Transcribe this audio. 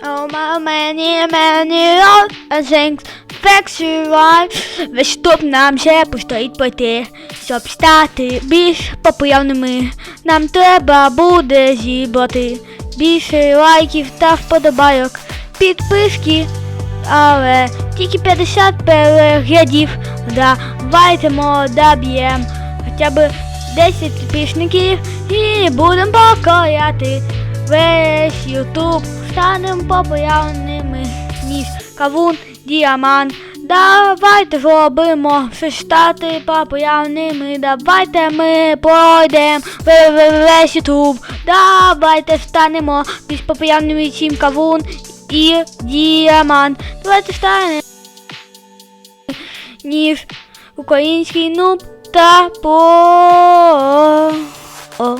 Oh my many many old things Facts you right Весь топ нам ще постоїть пройти Щоб стати більш популярними Нам треба буде зібрати Більше лайків та вподобайок Підписки але тільки 50 переглядів Давайте доб'єм Хоча б 10 підписників І будемо покоряти Весь Ютуб станем популярними ніж кавун, діамант. Давайте зробимо все стати популярними. Давайте ми пройдемо весь Ютуб. Давайте станемо більш популярними, чим кавун і діамант. Давайте станемо ніж український нуб та по. О.